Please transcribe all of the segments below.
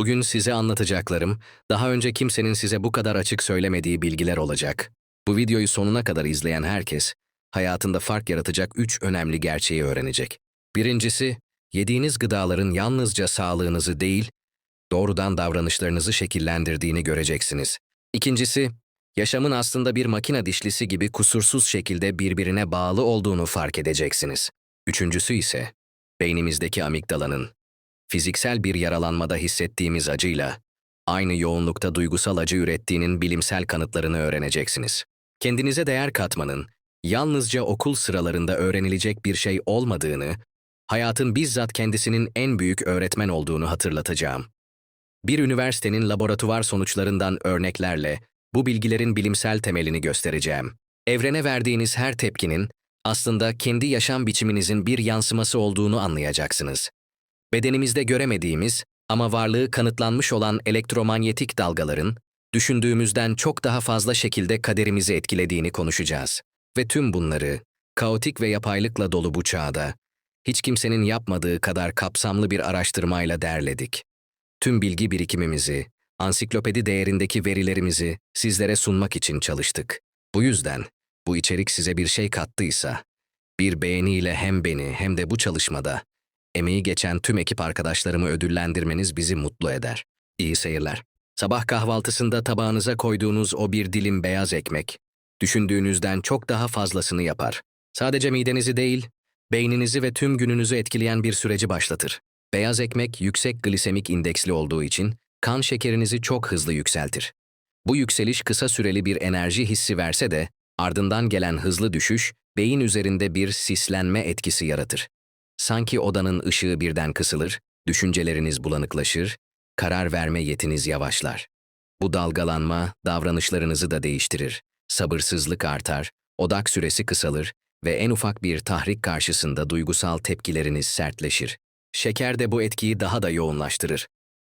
Bugün size anlatacaklarım, daha önce kimsenin size bu kadar açık söylemediği bilgiler olacak. Bu videoyu sonuna kadar izleyen herkes, hayatında fark yaratacak üç önemli gerçeği öğrenecek. Birincisi, yediğiniz gıdaların yalnızca sağlığınızı değil, doğrudan davranışlarınızı şekillendirdiğini göreceksiniz. İkincisi, yaşamın aslında bir makine dişlisi gibi kusursuz şekilde birbirine bağlı olduğunu fark edeceksiniz. Üçüncüsü ise, beynimizdeki amigdalanın, fiziksel bir yaralanmada hissettiğimiz acıyla, aynı yoğunlukta duygusal acı ürettiğinin bilimsel kanıtlarını öğreneceksiniz. Kendinize değer katmanın, yalnızca okul sıralarında öğrenilecek bir şey olmadığını, hayatın bizzat kendisinin en büyük öğretmen olduğunu hatırlatacağım. Bir üniversitenin laboratuvar sonuçlarından örneklerle bu bilgilerin bilimsel temelini göstereceğim. Evrene verdiğiniz her tepkinin aslında kendi yaşam biçiminizin bir yansıması olduğunu anlayacaksınız. Bedenimizde göremediğimiz ama varlığı kanıtlanmış olan elektromanyetik dalgaların düşündüğümüzden çok daha fazla şekilde kaderimizi etkilediğini konuşacağız. Ve tüm bunları kaotik ve yapaylıkla dolu bu çağda hiç kimsenin yapmadığı kadar kapsamlı bir araştırmayla derledik. Tüm bilgi birikimimizi, ansiklopedi değerindeki verilerimizi sizlere sunmak için çalıştık. Bu yüzden bu içerik size bir şey kattıysa, bir beğeniyle hem beni hem de bu çalışmada emeği geçen tüm ekip arkadaşlarımı ödüllendirmeniz bizi mutlu eder. İyi seyirler. Sabah kahvaltısında tabağınıza koyduğunuz o bir dilim beyaz ekmek, düşündüğünüzden çok daha fazlasını yapar. Sadece midenizi değil, beyninizi ve tüm gününüzü etkileyen bir süreci başlatır. Beyaz ekmek yüksek glisemik indeksli olduğu için kan şekerinizi çok hızlı yükseltir. Bu yükseliş kısa süreli bir enerji hissi verse de ardından gelen hızlı düşüş beyin üzerinde bir sislenme etkisi yaratır. Sanki odanın ışığı birden kısılır, düşünceleriniz bulanıklaşır, karar verme yetiniz yavaşlar. Bu dalgalanma davranışlarınızı da değiştirir. Sabırsızlık artar, odak süresi kısalır ve en ufak bir tahrik karşısında duygusal tepkileriniz sertleşir. Şeker de bu etkiyi daha da yoğunlaştırır.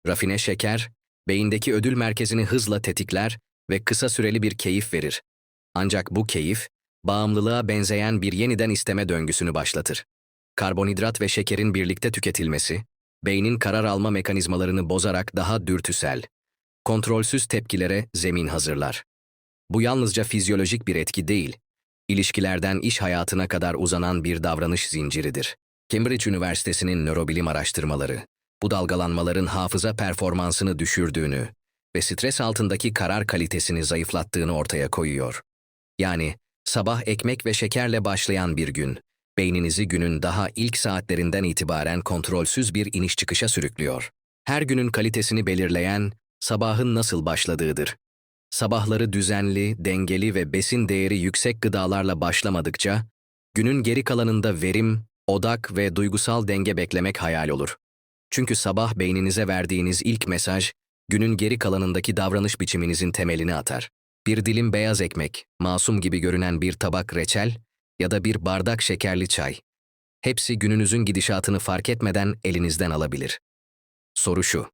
Rafine şeker, beyindeki ödül merkezini hızla tetikler ve kısa süreli bir keyif verir. Ancak bu keyif, bağımlılığa benzeyen bir yeniden isteme döngüsünü başlatır. Karbonhidrat ve şekerin birlikte tüketilmesi, beynin karar alma mekanizmalarını bozarak daha dürtüsel, kontrolsüz tepkilere zemin hazırlar. Bu yalnızca fizyolojik bir etki değil, ilişkilerden iş hayatına kadar uzanan bir davranış zinciridir. Cambridge Üniversitesi'nin nörobilim araştırmaları, bu dalgalanmaların hafıza performansını düşürdüğünü ve stres altındaki karar kalitesini zayıflattığını ortaya koyuyor. Yani sabah ekmek ve şekerle başlayan bir gün, beyninizi günün daha ilk saatlerinden itibaren kontrolsüz bir iniş çıkışa sürüklüyor. Her günün kalitesini belirleyen sabahın nasıl başladığıdır. Sabahları düzenli, dengeli ve besin değeri yüksek gıdalarla başlamadıkça, günün geri kalanında verim, odak ve duygusal denge beklemek hayal olur. Çünkü sabah beyninize verdiğiniz ilk mesaj, günün geri kalanındaki davranış biçiminizin temelini atar. Bir dilim beyaz ekmek, masum gibi görünen bir tabak reçel ya da bir bardak şekerli çay. Hepsi gününüzün gidişatını fark etmeden elinizden alabilir. Soru şu.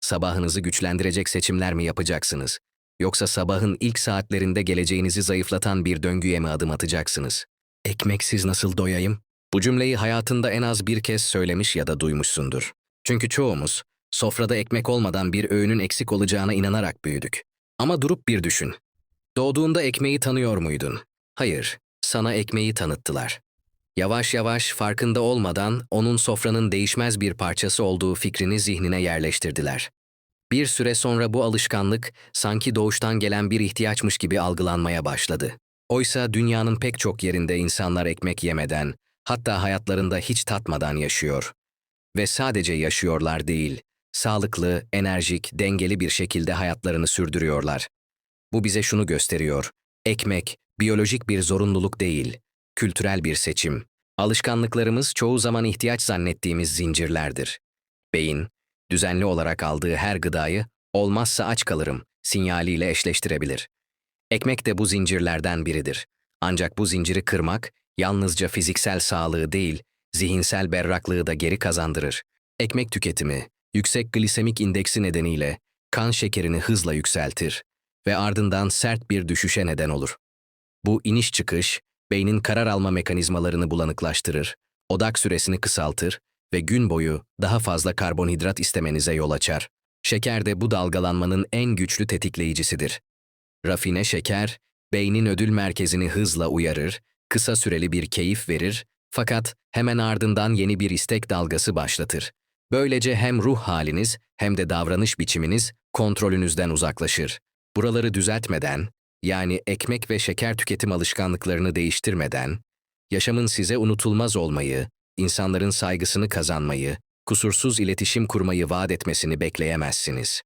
Sabahınızı güçlendirecek seçimler mi yapacaksınız? Yoksa sabahın ilk saatlerinde geleceğinizi zayıflatan bir döngüye mi adım atacaksınız? Ekmeksiz nasıl doyayım? Bu cümleyi hayatında en az bir kez söylemiş ya da duymuşsundur. Çünkü çoğumuz sofrada ekmek olmadan bir öğünün eksik olacağına inanarak büyüdük. Ama durup bir düşün. Doğduğunda ekmeği tanıyor muydun? Hayır, sana ekmeği tanıttılar. Yavaş yavaş farkında olmadan onun sofranın değişmez bir parçası olduğu fikrini zihnine yerleştirdiler. Bir süre sonra bu alışkanlık sanki doğuştan gelen bir ihtiyaçmış gibi algılanmaya başladı. Oysa dünyanın pek çok yerinde insanlar ekmek yemeden, hatta hayatlarında hiç tatmadan yaşıyor. Ve sadece yaşıyorlar değil, sağlıklı, enerjik, dengeli bir şekilde hayatlarını sürdürüyorlar. Bu bize şunu gösteriyor. Ekmek, biyolojik bir zorunluluk değil, kültürel bir seçim. Alışkanlıklarımız çoğu zaman ihtiyaç zannettiğimiz zincirlerdir. Beyin, düzenli olarak aldığı her gıdayı, olmazsa aç kalırım, sinyaliyle eşleştirebilir. Ekmek de bu zincirlerden biridir. Ancak bu zinciri kırmak, yalnızca fiziksel sağlığı değil, zihinsel berraklığı da geri kazandırır. Ekmek tüketimi, yüksek glisemik indeksi nedeniyle kan şekerini hızla yükseltir ve ardından sert bir düşüşe neden olur. Bu iniş çıkış, beynin karar alma mekanizmalarını bulanıklaştırır, odak süresini kısaltır ve gün boyu daha fazla karbonhidrat istemenize yol açar. Şeker de bu dalgalanmanın en güçlü tetikleyicisidir. Rafine şeker, beynin ödül merkezini hızla uyarır, kısa süreli bir keyif verir, fakat hemen ardından yeni bir istek dalgası başlatır. Böylece hem ruh haliniz hem de davranış biçiminiz kontrolünüzden uzaklaşır. Buraları düzeltmeden, yani ekmek ve şeker tüketim alışkanlıklarını değiştirmeden, yaşamın size unutulmaz olmayı, insanların saygısını kazanmayı, kusursuz iletişim kurmayı vaat etmesini bekleyemezsiniz.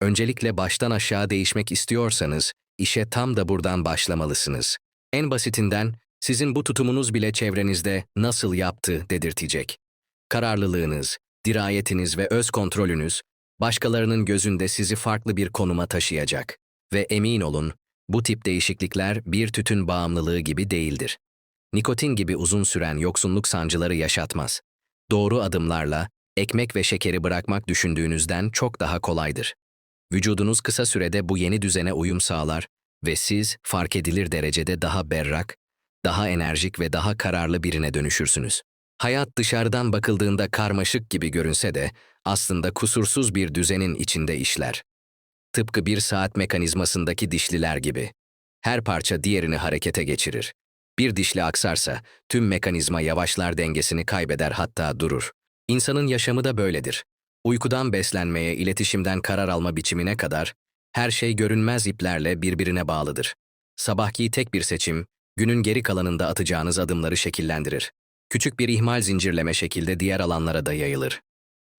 Öncelikle baştan aşağı değişmek istiyorsanız, işe tam da buradan başlamalısınız. En basitinden, sizin bu tutumunuz bile çevrenizde nasıl yaptı dedirtecek. Kararlılığınız, dirayetiniz ve öz kontrolünüz, başkalarının gözünde sizi farklı bir konuma taşıyacak. Ve emin olun, bu tip değişiklikler bir tütün bağımlılığı gibi değildir. Nikotin gibi uzun süren yoksunluk sancıları yaşatmaz. Doğru adımlarla, ekmek ve şekeri bırakmak düşündüğünüzden çok daha kolaydır. Vücudunuz kısa sürede bu yeni düzene uyum sağlar ve siz fark edilir derecede daha berrak, daha enerjik ve daha kararlı birine dönüşürsünüz. Hayat dışarıdan bakıldığında karmaşık gibi görünse de aslında kusursuz bir düzenin içinde işler. Tıpkı bir saat mekanizmasındaki dişliler gibi. Her parça diğerini harekete geçirir. Bir dişli aksarsa tüm mekanizma yavaşlar dengesini kaybeder hatta durur. İnsanın yaşamı da böyledir. Uykudan beslenmeye, iletişimden karar alma biçimine kadar her şey görünmez iplerle birbirine bağlıdır. Sabahki tek bir seçim, günün geri kalanında atacağınız adımları şekillendirir. Küçük bir ihmal zincirleme şekilde diğer alanlara da yayılır.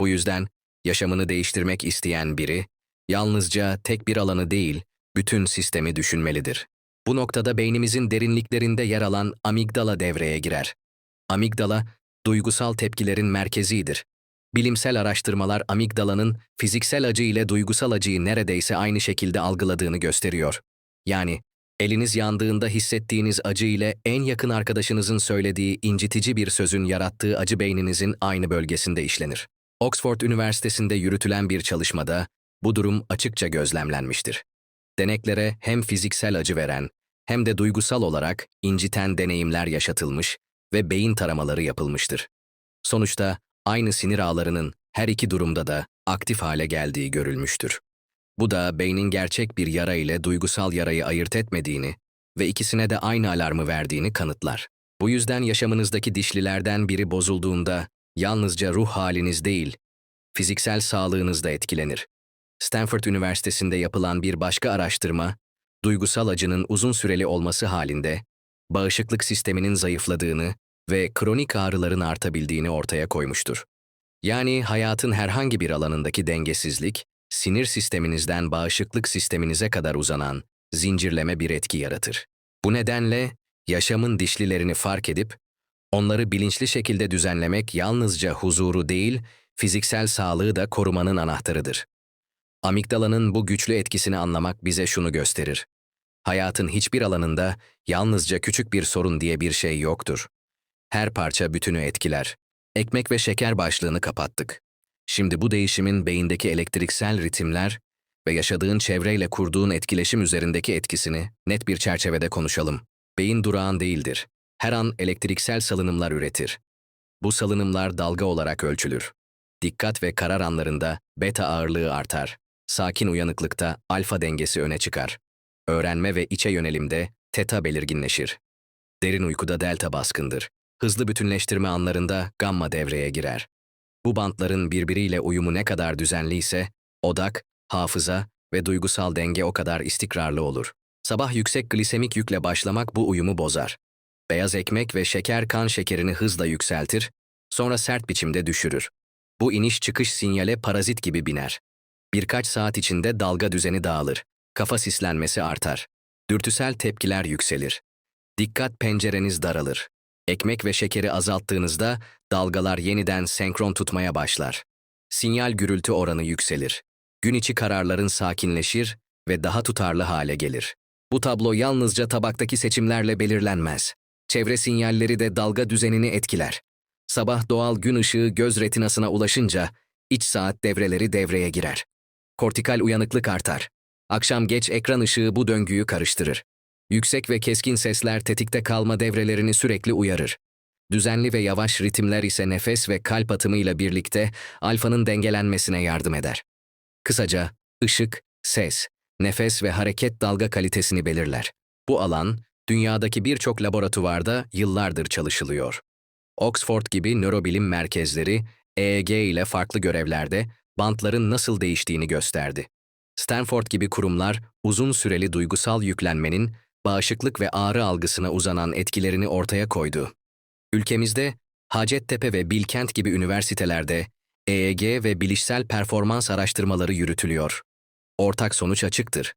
Bu yüzden yaşamını değiştirmek isteyen biri, yalnızca tek bir alanı değil, bütün sistemi düşünmelidir. Bu noktada beynimizin derinliklerinde yer alan amigdala devreye girer. Amigdala, duygusal tepkilerin merkezidir. Bilimsel araştırmalar amigdalanın fiziksel acı ile duygusal acıyı neredeyse aynı şekilde algıladığını gösteriyor. Yani eliniz yandığında hissettiğiniz acı ile en yakın arkadaşınızın söylediği incitici bir sözün yarattığı acı beyninizin aynı bölgesinde işlenir. Oxford Üniversitesi'nde yürütülen bir çalışmada bu durum açıkça gözlemlenmiştir. Deneklere hem fiziksel acı veren hem de duygusal olarak inciten deneyimler yaşatılmış ve beyin taramaları yapılmıştır. Sonuçta aynı sinir ağlarının her iki durumda da aktif hale geldiği görülmüştür. Bu da beynin gerçek bir yara ile duygusal yarayı ayırt etmediğini ve ikisine de aynı alarmı verdiğini kanıtlar. Bu yüzden yaşamınızdaki dişlilerden biri bozulduğunda yalnızca ruh haliniz değil, fiziksel sağlığınız da etkilenir. Stanford Üniversitesi'nde yapılan bir başka araştırma, duygusal acının uzun süreli olması halinde bağışıklık sisteminin zayıfladığını ve kronik ağrıların artabildiğini ortaya koymuştur. Yani hayatın herhangi bir alanındaki dengesizlik, sinir sisteminizden bağışıklık sisteminize kadar uzanan zincirleme bir etki yaratır. Bu nedenle yaşamın dişlilerini fark edip onları bilinçli şekilde düzenlemek yalnızca huzuru değil, fiziksel sağlığı da korumanın anahtarıdır. Amigdalanın bu güçlü etkisini anlamak bize şunu gösterir. Hayatın hiçbir alanında yalnızca küçük bir sorun diye bir şey yoktur. Her parça bütünü etkiler. Ekmek ve şeker başlığını kapattık. Şimdi bu değişimin beyindeki elektriksel ritimler ve yaşadığın çevreyle kurduğun etkileşim üzerindeki etkisini net bir çerçevede konuşalım. Beyin durağan değildir. Her an elektriksel salınımlar üretir. Bu salınımlar dalga olarak ölçülür. Dikkat ve karar anlarında beta ağırlığı artar. Sakin uyanıklıkta alfa dengesi öne çıkar. Öğrenme ve içe yönelimde teta belirginleşir. Derin uykuda delta baskındır. Hızlı bütünleştirme anlarında gamma devreye girer. Bu bantların birbiriyle uyumu ne kadar düzenli ise, odak, hafıza ve duygusal denge o kadar istikrarlı olur. Sabah yüksek glisemik yükle başlamak bu uyumu bozar. Beyaz ekmek ve şeker kan şekerini hızla yükseltir, sonra sert biçimde düşürür. Bu iniş çıkış sinyale parazit gibi biner. Birkaç saat içinde dalga düzeni dağılır. Kafa sislenmesi artar. Dürtüsel tepkiler yükselir. Dikkat pencereniz daralır. Ekmek ve şekeri azalttığınızda dalgalar yeniden senkron tutmaya başlar. Sinyal gürültü oranı yükselir. Gün içi kararların sakinleşir ve daha tutarlı hale gelir. Bu tablo yalnızca tabaktaki seçimlerle belirlenmez. Çevre sinyalleri de dalga düzenini etkiler. Sabah doğal gün ışığı göz retinasına ulaşınca iç saat devreleri devreye girer. Kortikal uyanıklık artar. Akşam geç ekran ışığı bu döngüyü karıştırır. Yüksek ve keskin sesler tetikte kalma devrelerini sürekli uyarır. Düzenli ve yavaş ritimler ise nefes ve kalp atımıyla birlikte alfanın dengelenmesine yardım eder. Kısaca ışık, ses, nefes ve hareket dalga kalitesini belirler. Bu alan dünyadaki birçok laboratuvarda yıllardır çalışılıyor. Oxford gibi nörobilim merkezleri EEG ile farklı görevlerde bantların nasıl değiştiğini gösterdi. Stanford gibi kurumlar uzun süreli duygusal yüklenmenin bağışıklık ve ağrı algısına uzanan etkilerini ortaya koydu. Ülkemizde Hacettepe ve Bilkent gibi üniversitelerde EEG ve bilişsel performans araştırmaları yürütülüyor. Ortak sonuç açıktır.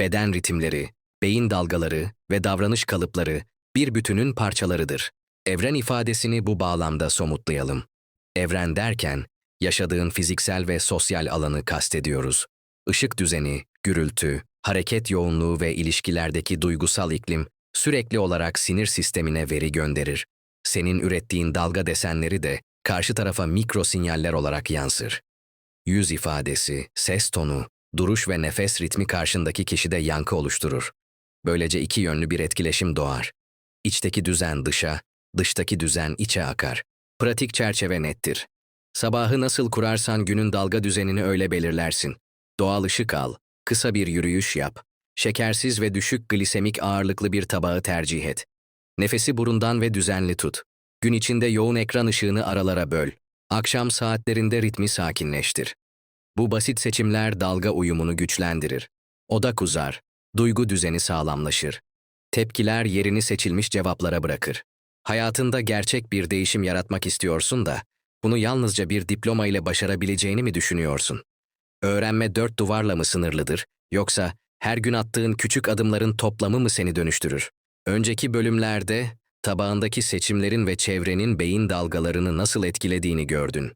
Beden ritimleri, beyin dalgaları ve davranış kalıpları bir bütünün parçalarıdır. Evren ifadesini bu bağlamda somutlayalım. Evren derken yaşadığın fiziksel ve sosyal alanı kastediyoruz. Işık düzeni, gürültü, hareket yoğunluğu ve ilişkilerdeki duygusal iklim sürekli olarak sinir sistemine veri gönderir. Senin ürettiğin dalga desenleri de karşı tarafa mikro sinyaller olarak yansır. Yüz ifadesi, ses tonu, duruş ve nefes ritmi karşındaki kişide yankı oluşturur. Böylece iki yönlü bir etkileşim doğar. İçteki düzen dışa, dıştaki düzen içe akar. Pratik çerçeve nettir. Sabahı nasıl kurarsan günün dalga düzenini öyle belirlersin. Doğal ışık al, kısa bir yürüyüş yap. Şekersiz ve düşük glisemik ağırlıklı bir tabağı tercih et. Nefesi burundan ve düzenli tut. Gün içinde yoğun ekran ışığını aralara böl. Akşam saatlerinde ritmi sakinleştir. Bu basit seçimler dalga uyumunu güçlendirir. Odak uzar, duygu düzeni sağlamlaşır. Tepkiler yerini seçilmiş cevaplara bırakır. Hayatında gerçek bir değişim yaratmak istiyorsun da, bunu yalnızca bir diploma ile başarabileceğini mi düşünüyorsun? Öğrenme dört duvarla mı sınırlıdır, yoksa her gün attığın küçük adımların toplamı mı seni dönüştürür? Önceki bölümlerde tabağındaki seçimlerin ve çevrenin beyin dalgalarını nasıl etkilediğini gördün.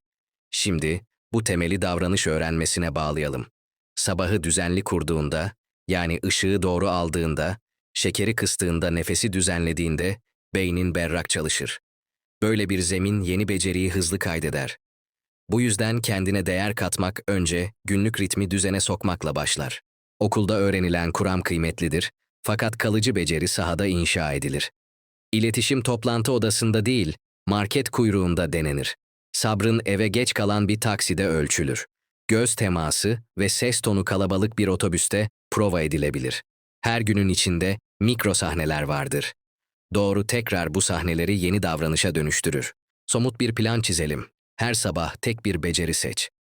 Şimdi bu temeli davranış öğrenmesine bağlayalım. Sabahı düzenli kurduğunda, yani ışığı doğru aldığında, şekeri kıstığında, nefesi düzenlediğinde beynin berrak çalışır. Böyle bir zemin yeni beceriyi hızlı kaydeder. Bu yüzden kendine değer katmak önce günlük ritmi düzene sokmakla başlar. Okulda öğrenilen kuram kıymetlidir fakat kalıcı beceri sahada inşa edilir. İletişim toplantı odasında değil, market kuyruğunda denenir. Sabrın eve geç kalan bir takside ölçülür. Göz teması ve ses tonu kalabalık bir otobüste prova edilebilir. Her günün içinde mikro sahneler vardır. Doğru tekrar bu sahneleri yeni davranışa dönüştürür. Somut bir plan çizelim. Her sabah tek bir beceri seç.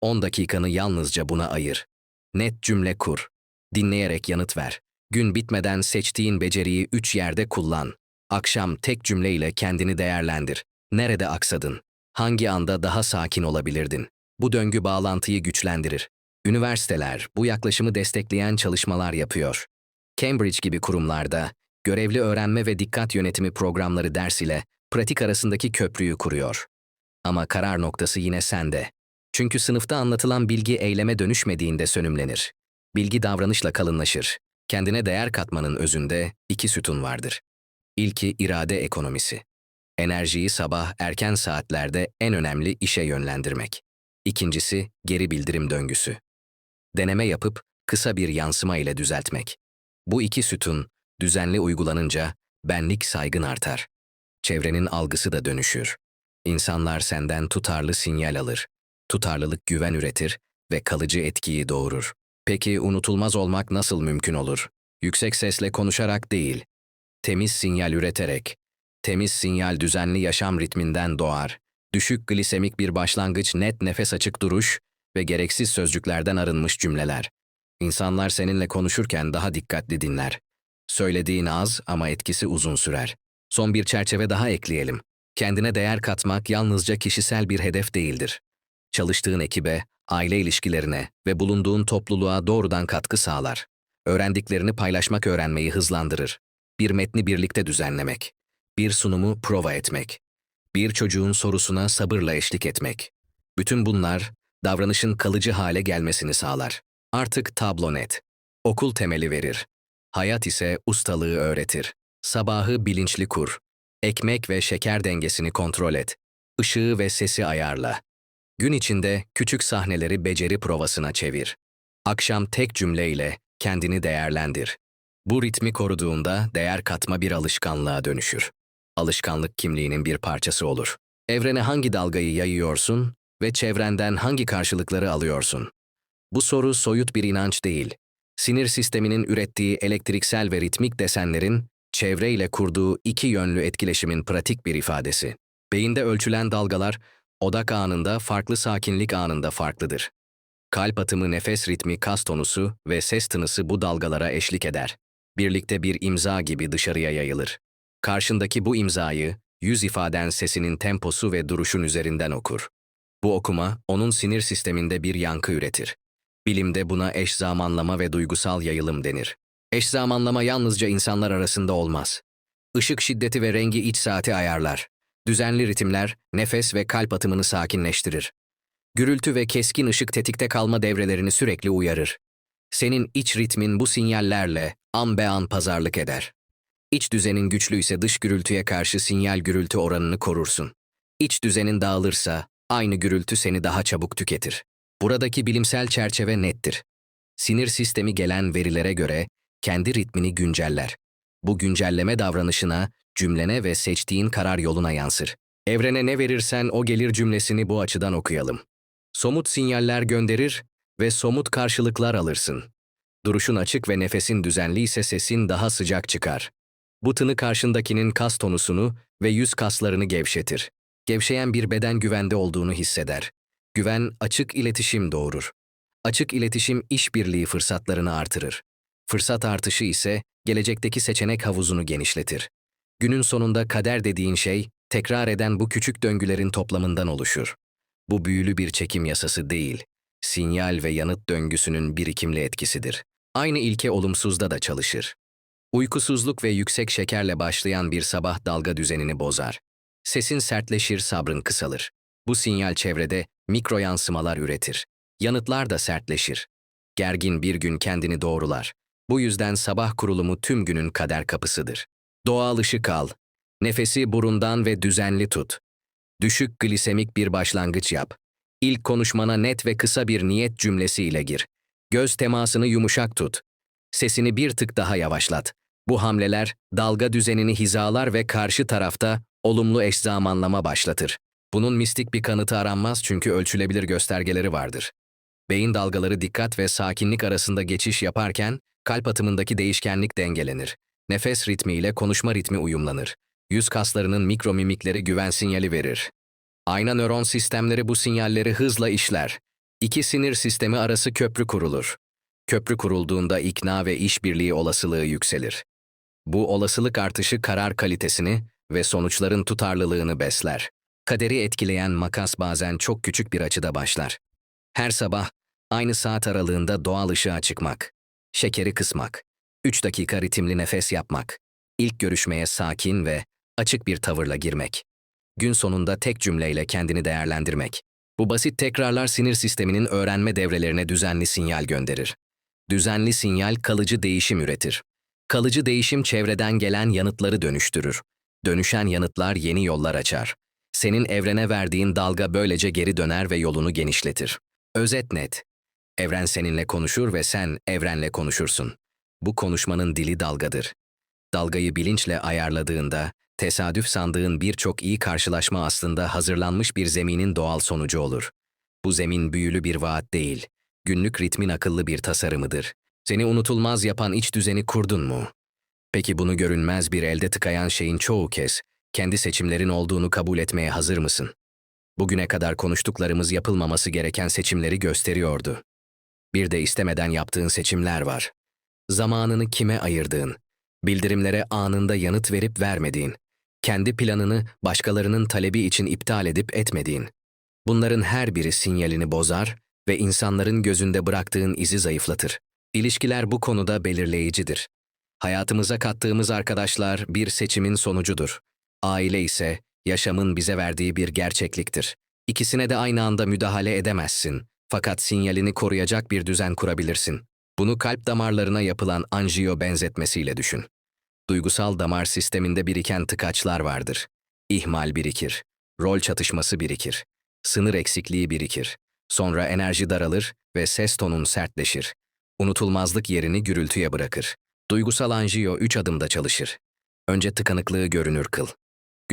10 dakikanı yalnızca buna ayır. Net cümle kur. Dinleyerek yanıt ver. Gün bitmeden seçtiğin beceriyi üç yerde kullan. Akşam tek cümleyle kendini değerlendir. Nerede aksadın? Hangi anda daha sakin olabilirdin? Bu döngü bağlantıyı güçlendirir. Üniversiteler bu yaklaşımı destekleyen çalışmalar yapıyor. Cambridge gibi kurumlarda görevli öğrenme ve dikkat yönetimi programları ders ile pratik arasındaki köprüyü kuruyor. Ama karar noktası yine sende. Çünkü sınıfta anlatılan bilgi eyleme dönüşmediğinde sönümlenir. Bilgi davranışla kalınlaşır. Kendine değer katmanın özünde iki sütun vardır. İlki irade ekonomisi. Enerjiyi sabah erken saatlerde en önemli işe yönlendirmek. İkincisi geri bildirim döngüsü. Deneme yapıp kısa bir yansıma ile düzeltmek. Bu iki sütun düzenli uygulanınca benlik saygın artar. Çevrenin algısı da dönüşür. İnsanlar senden tutarlı sinyal alır. Tutarlılık güven üretir ve kalıcı etkiyi doğurur. Peki unutulmaz olmak nasıl mümkün olur? Yüksek sesle konuşarak değil, temiz sinyal üreterek. Temiz sinyal düzenli yaşam ritminden doğar. Düşük glisemik bir başlangıç, net nefes açık duruş ve gereksiz sözcüklerden arınmış cümleler. İnsanlar seninle konuşurken daha dikkatli dinler. Söylediğin az ama etkisi uzun sürer. Son bir çerçeve daha ekleyelim. Kendine değer katmak yalnızca kişisel bir hedef değildir. Çalıştığın ekibe, aile ilişkilerine ve bulunduğun topluluğa doğrudan katkı sağlar. Öğrendiklerini paylaşmak öğrenmeyi hızlandırır. Bir metni birlikte düzenlemek, bir sunumu prova etmek, bir çocuğun sorusuna sabırla eşlik etmek. Bütün bunlar davranışın kalıcı hale gelmesini sağlar. Artık tablo net. Okul temeli verir. Hayat ise ustalığı öğretir. Sabahı bilinçli kur. Ekmek ve şeker dengesini kontrol et. Işığı ve sesi ayarla. Gün içinde küçük sahneleri beceri provasına çevir. Akşam tek cümleyle kendini değerlendir. Bu ritmi koruduğunda değer katma bir alışkanlığa dönüşür. Alışkanlık kimliğinin bir parçası olur. Evrene hangi dalgayı yayıyorsun ve çevrenden hangi karşılıkları alıyorsun? Bu soru soyut bir inanç değil. Sinir sisteminin ürettiği elektriksel ve ritmik desenlerin çevreyle kurduğu iki yönlü etkileşimin pratik bir ifadesi. Beyinde ölçülen dalgalar odak anında farklı sakinlik anında farklıdır. Kalp atımı, nefes ritmi, kas tonusu ve ses tınısı bu dalgalara eşlik eder. Birlikte bir imza gibi dışarıya yayılır. Karşındaki bu imzayı, yüz ifaden sesinin temposu ve duruşun üzerinden okur. Bu okuma, onun sinir sisteminde bir yankı üretir. Bilimde buna eş zamanlama ve duygusal yayılım denir. Eş zamanlama yalnızca insanlar arasında olmaz. Işık şiddeti ve rengi iç saati ayarlar. Düzenli ritimler, nefes ve kalp atımını sakinleştirir. Gürültü ve keskin ışık tetikte kalma devrelerini sürekli uyarır. Senin iç ritmin bu sinyallerle an be an pazarlık eder. İç düzenin güçlüyse dış gürültüye karşı sinyal gürültü oranını korursun. İç düzenin dağılırsa aynı gürültü seni daha çabuk tüketir. Buradaki bilimsel çerçeve nettir. Sinir sistemi gelen verilere göre kendi ritmini günceller. Bu güncelleme davranışına, cümlene ve seçtiğin karar yoluna yansır. Evrene ne verirsen o gelir cümlesini bu açıdan okuyalım. Somut sinyaller gönderir ve somut karşılıklar alırsın. Duruşun açık ve nefesin düzenli ise sesin daha sıcak çıkar. Bu tını karşındakinin kas tonusunu ve yüz kaslarını gevşetir. Gevşeyen bir beden güvende olduğunu hisseder. Güven açık iletişim doğurur. Açık iletişim işbirliği fırsatlarını artırır. Fırsat artışı ise gelecekteki seçenek havuzunu genişletir. Günün sonunda kader dediğin şey tekrar eden bu küçük döngülerin toplamından oluşur. Bu büyülü bir çekim yasası değil, sinyal ve yanıt döngüsünün birikimli etkisidir. Aynı ilke olumsuzda da çalışır. Uykusuzluk ve yüksek şekerle başlayan bir sabah dalga düzenini bozar. Sesin sertleşir, sabrın kısalır. Bu sinyal çevrede mikro yansımalar üretir. Yanıtlar da sertleşir. Gergin bir gün kendini doğrular. Bu yüzden sabah kurulumu tüm günün kader kapısıdır. Doğal ışık al. Nefesi burundan ve düzenli tut. Düşük glisemik bir başlangıç yap. İlk konuşmana net ve kısa bir niyet cümlesiyle gir. Göz temasını yumuşak tut. Sesini bir tık daha yavaşlat. Bu hamleler dalga düzenini hizalar ve karşı tarafta olumlu eş zamanlama başlatır. Bunun mistik bir kanıtı aranmaz çünkü ölçülebilir göstergeleri vardır. Beyin dalgaları dikkat ve sakinlik arasında geçiş yaparken kalp atımındaki değişkenlik dengelenir. Nefes ritmi ile konuşma ritmi uyumlanır. Yüz kaslarının mikromimikleri güven sinyali verir. Ayna nöron sistemleri bu sinyalleri hızla işler. İki sinir sistemi arası köprü kurulur. Köprü kurulduğunda ikna ve işbirliği olasılığı yükselir. Bu olasılık artışı karar kalitesini ve sonuçların tutarlılığını besler. Kaderi etkileyen makas bazen çok küçük bir açıda başlar. Her sabah aynı saat aralığında doğal ışığa çıkmak, şekeri kısmak, 3 dakika ritimli nefes yapmak, ilk görüşmeye sakin ve açık bir tavırla girmek. Gün sonunda tek cümleyle kendini değerlendirmek. Bu basit tekrarlar sinir sisteminin öğrenme devrelerine düzenli sinyal gönderir. Düzenli sinyal kalıcı değişim üretir. Kalıcı değişim çevreden gelen yanıtları dönüştürür. Dönüşen yanıtlar yeni yollar açar. Senin evrene verdiğin dalga böylece geri döner ve yolunu genişletir. Özet net. Evren seninle konuşur ve sen evrenle konuşursun. Bu konuşmanın dili dalgadır. Dalgayı bilinçle ayarladığında, tesadüf sandığın birçok iyi karşılaşma aslında hazırlanmış bir zeminin doğal sonucu olur. Bu zemin büyülü bir vaat değil, günlük ritmin akıllı bir tasarımıdır. Seni unutulmaz yapan iç düzeni kurdun mu? Peki bunu görünmez bir elde tıkayan şeyin çoğu kez kendi seçimlerin olduğunu kabul etmeye hazır mısın? Bugüne kadar konuştuklarımız yapılmaması gereken seçimleri gösteriyordu. Bir de istemeden yaptığın seçimler var. Zamanını kime ayırdığın, bildirimlere anında yanıt verip vermediğin, kendi planını başkalarının talebi için iptal edip etmediğin. Bunların her biri sinyalini bozar ve insanların gözünde bıraktığın izi zayıflatır. İlişkiler bu konuda belirleyicidir. Hayatımıza kattığımız arkadaşlar bir seçimin sonucudur. Aile ise yaşamın bize verdiği bir gerçekliktir. İkisine de aynı anda müdahale edemezsin. Fakat sinyalini koruyacak bir düzen kurabilirsin. Bunu kalp damarlarına yapılan anjiyo benzetmesiyle düşün. Duygusal damar sisteminde biriken tıkaçlar vardır. İhmal birikir, rol çatışması birikir, sınır eksikliği birikir. Sonra enerji daralır ve ses tonun sertleşir. Unutulmazlık yerini gürültüye bırakır. Duygusal anjiyo üç adımda çalışır. Önce tıkanıklığı görünür kıl.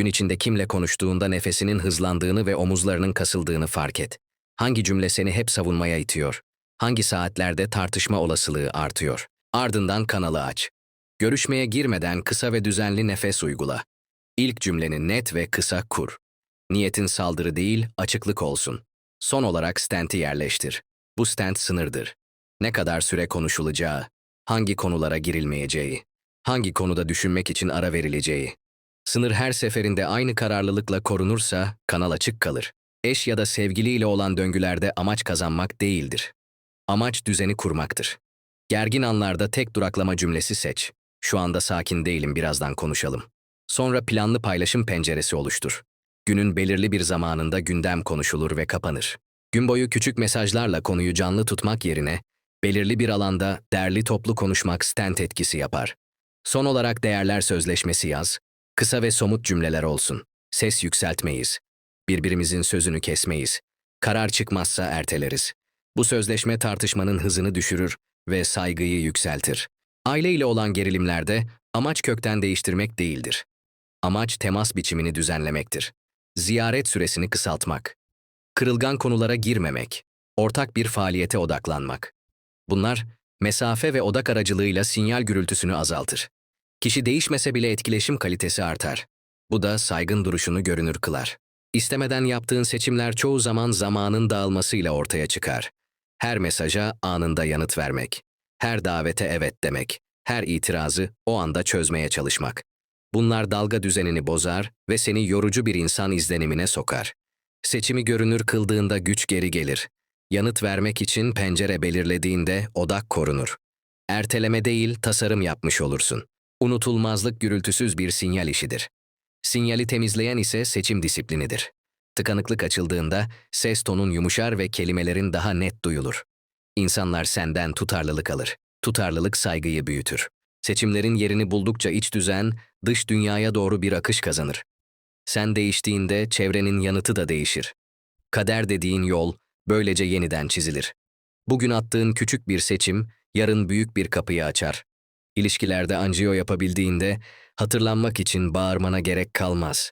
Gün içinde kimle konuştuğunda nefesinin hızlandığını ve omuzlarının kasıldığını fark et. Hangi cümle seni hep savunmaya itiyor? Hangi saatlerde tartışma olasılığı artıyor? Ardından kanalı aç. Görüşmeye girmeden kısa ve düzenli nefes uygula. İlk cümleni net ve kısa kur. Niyetin saldırı değil, açıklık olsun. Son olarak stenti yerleştir. Bu stent sınırdır. Ne kadar süre konuşulacağı, hangi konulara girilmeyeceği, hangi konuda düşünmek için ara verileceği. Sınır her seferinde aynı kararlılıkla korunursa kanal açık kalır. Eş ya da sevgiliyle olan döngülerde amaç kazanmak değildir. Amaç düzeni kurmaktır. Gergin anlarda tek duraklama cümlesi seç. Şu anda sakin değilim, birazdan konuşalım. Sonra planlı paylaşım penceresi oluştur. Günün belirli bir zamanında gündem konuşulur ve kapanır. Gün boyu küçük mesajlarla konuyu canlı tutmak yerine belirli bir alanda derli toplu konuşmak stent etkisi yapar. Son olarak değerler sözleşmesi yaz. Kısa ve somut cümleler olsun. Ses yükseltmeyiz. Birbirimizin sözünü kesmeyiz. Karar çıkmazsa erteleriz. Bu sözleşme tartışmanın hızını düşürür ve saygıyı yükseltir. Aile ile olan gerilimlerde amaç kökten değiştirmek değildir. Amaç temas biçimini düzenlemektir. Ziyaret süresini kısaltmak. Kırılgan konulara girmemek. Ortak bir faaliyete odaklanmak. Bunlar mesafe ve odak aracılığıyla sinyal gürültüsünü azaltır. Kişi değişmese bile etkileşim kalitesi artar. Bu da saygın duruşunu görünür kılar. İstemeden yaptığın seçimler çoğu zaman zamanın dağılmasıyla ortaya çıkar. Her mesaja anında yanıt vermek. Her davete evet demek. Her itirazı o anda çözmeye çalışmak. Bunlar dalga düzenini bozar ve seni yorucu bir insan izlenimine sokar. Seçimi görünür kıldığında güç geri gelir. Yanıt vermek için pencere belirlediğinde odak korunur. Erteleme değil, tasarım yapmış olursun. Unutulmazlık gürültüsüz bir sinyal işidir. Sinyali temizleyen ise seçim disiplinidir. Tıkanıklık açıldığında ses tonun yumuşar ve kelimelerin daha net duyulur. İnsanlar senden tutarlılık alır. Tutarlılık saygıyı büyütür. Seçimlerin yerini buldukça iç düzen, dış dünyaya doğru bir akış kazanır. Sen değiştiğinde çevrenin yanıtı da değişir. Kader dediğin yol böylece yeniden çizilir. Bugün attığın küçük bir seçim yarın büyük bir kapıyı açar. İlişkilerde anjiyo yapabildiğinde hatırlanmak için bağırmana gerek kalmaz.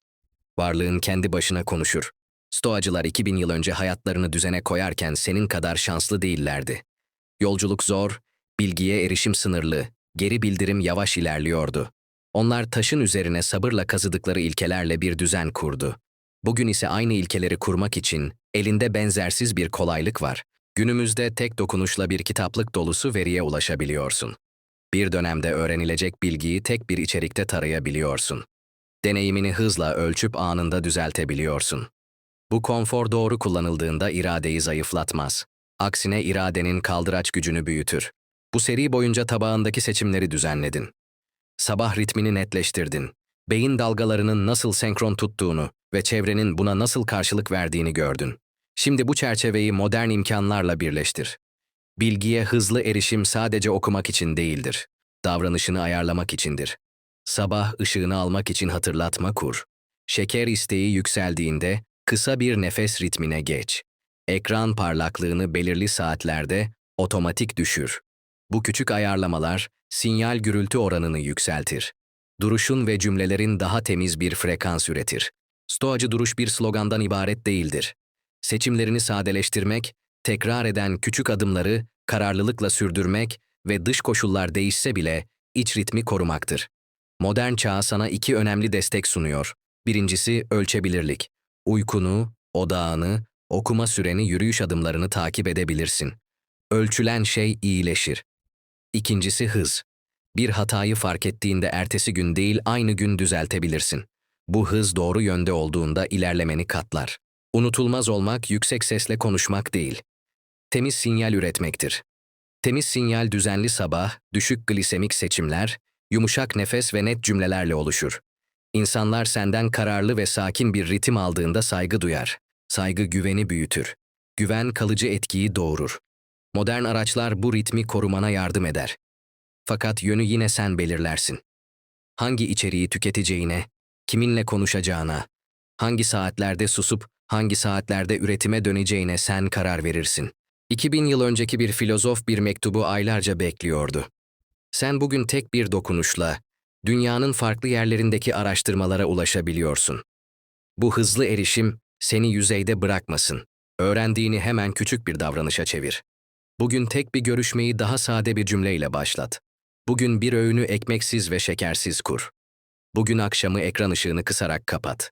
Varlığın kendi başına konuşur. Stoacılar 2000 yıl önce hayatlarını düzene koyarken senin kadar şanslı değillerdi. Yolculuk zor, bilgiye erişim sınırlı, geri bildirim yavaş ilerliyordu. Onlar taşın üzerine sabırla kazıdıkları ilkelerle bir düzen kurdu. Bugün ise aynı ilkeleri kurmak için elinde benzersiz bir kolaylık var. Günümüzde tek dokunuşla bir kitaplık dolusu veriye ulaşabiliyorsun. Bir dönemde öğrenilecek bilgiyi tek bir içerikte tarayabiliyorsun. Deneyimini hızla ölçüp anında düzeltebiliyorsun. Bu konfor doğru kullanıldığında iradeyi zayıflatmaz. Aksine iradenin kaldıraç gücünü büyütür. Bu seri boyunca tabağındaki seçimleri düzenledin. Sabah ritmini netleştirdin. Beyin dalgalarının nasıl senkron tuttuğunu ve çevrenin buna nasıl karşılık verdiğini gördün. Şimdi bu çerçeveyi modern imkanlarla birleştir. Bilgiye hızlı erişim sadece okumak için değildir. Davranışını ayarlamak içindir. Sabah ışığını almak için hatırlatma kur. Şeker isteği yükseldiğinde kısa bir nefes ritmine geç. Ekran parlaklığını belirli saatlerde otomatik düşür. Bu küçük ayarlamalar sinyal gürültü oranını yükseltir. Duruşun ve cümlelerin daha temiz bir frekans üretir. Stoacı duruş bir slogandan ibaret değildir. Seçimlerini sadeleştirmek, tekrar eden küçük adımları kararlılıkla sürdürmek ve dış koşullar değişse bile iç ritmi korumaktır. Modern çağ sana iki önemli destek sunuyor. Birincisi ölçebilirlik. Uykunu, odağını, okuma süreni, yürüyüş adımlarını takip edebilirsin. Ölçülen şey iyileşir. İkincisi hız. Bir hatayı fark ettiğinde ertesi gün değil aynı gün düzeltebilirsin. Bu hız doğru yönde olduğunda ilerlemeni katlar. Unutulmaz olmak yüksek sesle konuşmak değil. Temiz sinyal üretmektir. Temiz sinyal düzenli sabah, düşük glisemik seçimler, yumuşak nefes ve net cümlelerle oluşur. İnsanlar senden kararlı ve sakin bir ritim aldığında saygı duyar. Saygı güveni büyütür. Güven kalıcı etkiyi doğurur. Modern araçlar bu ritmi korumana yardım eder. Fakat yönü yine sen belirlersin. Hangi içeriği tüketeceğine, kiminle konuşacağına, hangi saatlerde susup hangi saatlerde üretime döneceğine sen karar verirsin. 2000 yıl önceki bir filozof bir mektubu aylarca bekliyordu. Sen bugün tek bir dokunuşla dünyanın farklı yerlerindeki araştırmalara ulaşabiliyorsun. Bu hızlı erişim seni yüzeyde bırakmasın. Öğrendiğini hemen küçük bir davranışa çevir. Bugün tek bir görüşmeyi daha sade bir cümleyle başlat. Bugün bir öğünü ekmeksiz ve şekersiz kur. Bugün akşamı ekran ışığını kısarak kapat.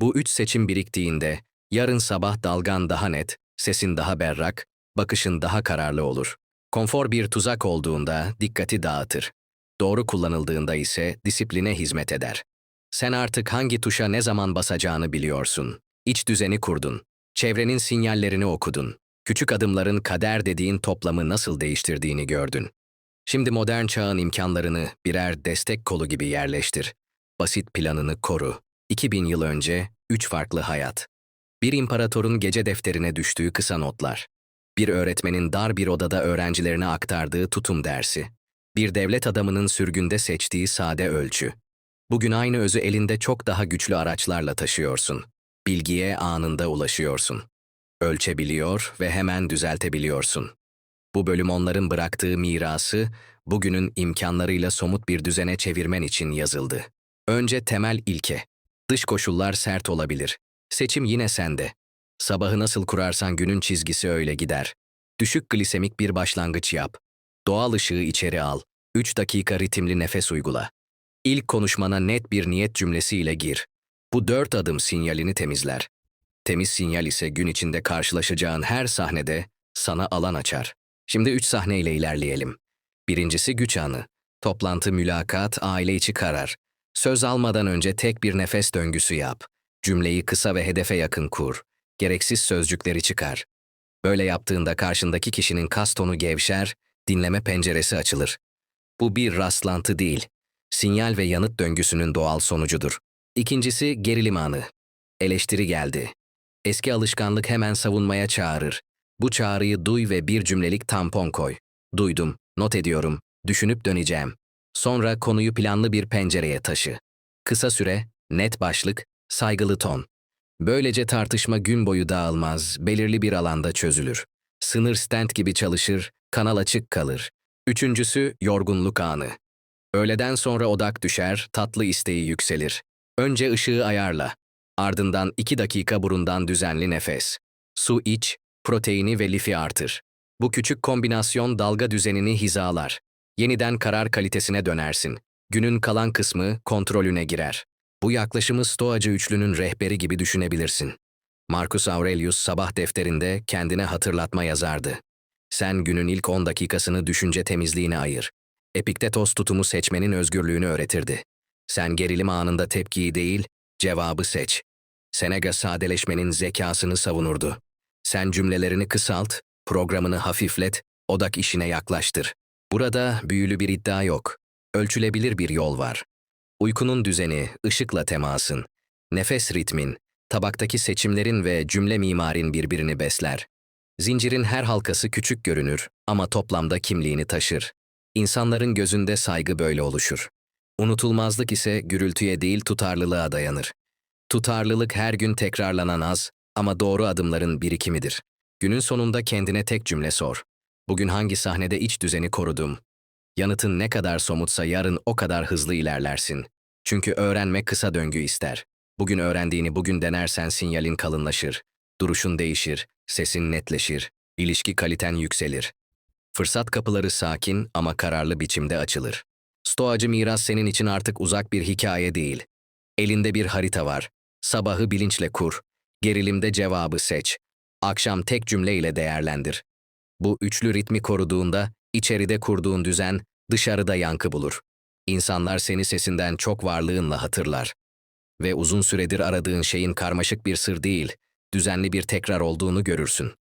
Bu üç seçim biriktiğinde, yarın sabah dalgan daha net, sesin daha berrak, bakışın daha kararlı olur. Konfor bir tuzak olduğunda dikkati dağıtır. Doğru kullanıldığında ise disipline hizmet eder. Sen artık hangi tuşa ne zaman basacağını biliyorsun. İç düzeni kurdun. Çevrenin sinyallerini okudun. Küçük adımların kader dediğin toplamı nasıl değiştirdiğini gördün. Şimdi modern çağın imkanlarını birer destek kolu gibi yerleştir. Basit planını koru. 2000 yıl önce üç farklı hayat. Bir imparatorun gece defterine düştüğü kısa notlar. Bir öğretmenin dar bir odada öğrencilerine aktardığı tutum dersi. Bir devlet adamının sürgünde seçtiği sade ölçü. Bugün aynı özü elinde çok daha güçlü araçlarla taşıyorsun. Bilgiye anında ulaşıyorsun. Ölçebiliyor ve hemen düzeltebiliyorsun. Bu bölüm onların bıraktığı mirası bugünün imkanlarıyla somut bir düzene çevirmen için yazıldı. Önce temel ilke. Dış koşullar sert olabilir. Seçim yine sende. Sabahı nasıl kurarsan günün çizgisi öyle gider. Düşük glisemik bir başlangıç yap. Doğal ışığı içeri al. 3 dakika ritimli nefes uygula. İlk konuşmana net bir niyet cümlesiyle gir. Bu dört adım sinyalini temizler. Temiz sinyal ise gün içinde karşılaşacağın her sahnede sana alan açar. Şimdi üç sahneyle ilerleyelim. Birincisi güç anı. Toplantı, mülakat, aile içi karar. Söz almadan önce tek bir nefes döngüsü yap. Cümleyi kısa ve hedefe yakın kur. Gereksiz sözcükleri çıkar. Böyle yaptığında karşındaki kişinin kas tonu gevşer, dinleme penceresi açılır. Bu bir rastlantı değil. Sinyal ve yanıt döngüsünün doğal sonucudur. İkincisi gerilim anı. Eleştiri geldi. Eski alışkanlık hemen savunmaya çağırır. Bu çağrıyı duy ve bir cümlelik tampon koy. Duydum, not ediyorum, düşünüp döneceğim. Sonra konuyu planlı bir pencereye taşı. Kısa süre, net başlık, saygılı ton. Böylece tartışma gün boyu dağılmaz, belirli bir alanda çözülür. Sınır stand gibi çalışır, kanal açık kalır. Üçüncüsü yorgunluk anı. Öğleden sonra odak düşer, tatlı isteği yükselir. Önce ışığı ayarla. Ardından iki dakika burundan düzenli nefes. Su iç, proteini ve lifi artır. Bu küçük kombinasyon dalga düzenini hizalar. Yeniden karar kalitesine dönersin. Günün kalan kısmı kontrolüne girer. Bu yaklaşımı Stoacı üçlünün rehberi gibi düşünebilirsin. Marcus Aurelius sabah defterinde kendine hatırlatma yazardı. Sen günün ilk 10 dakikasını düşünce temizliğine ayır. Epiktetos tutumu seçmenin özgürlüğünü öğretirdi. Sen gerilim anında tepkiyi değil, cevabı seç. Seneca sadeleşmenin zekasını savunurdu. Sen cümlelerini kısalt, programını hafiflet, odak işine yaklaştır. Burada büyülü bir iddia yok. Ölçülebilir bir yol var. Uykunun düzeni, ışıkla temasın, nefes ritmin, tabaktaki seçimlerin ve cümle mimarin birbirini besler. Zincirin her halkası küçük görünür ama toplamda kimliğini taşır. İnsanların gözünde saygı böyle oluşur. Unutulmazlık ise gürültüye değil tutarlılığa dayanır. Tutarlılık her gün tekrarlanan az ama doğru adımların birikimidir. Günün sonunda kendine tek cümle sor. Bugün hangi sahnede iç düzeni korudum? Yanıtın ne kadar somutsa yarın o kadar hızlı ilerlersin. Çünkü öğrenme kısa döngü ister. Bugün öğrendiğini bugün denersen sinyalin kalınlaşır. Duruşun değişir, sesin netleşir, ilişki kaliten yükselir. Fırsat kapıları sakin ama kararlı biçimde açılır. Stoacı miras senin için artık uzak bir hikaye değil. Elinde bir harita var. Sabahı bilinçle kur. Gerilimde cevabı seç. Akşam tek cümleyle değerlendir. Bu üçlü ritmi koruduğunda içeride kurduğun düzen dışarıda yankı bulur. İnsanlar seni sesinden çok varlığınla hatırlar. Ve uzun süredir aradığın şeyin karmaşık bir sır değil, düzenli bir tekrar olduğunu görürsün.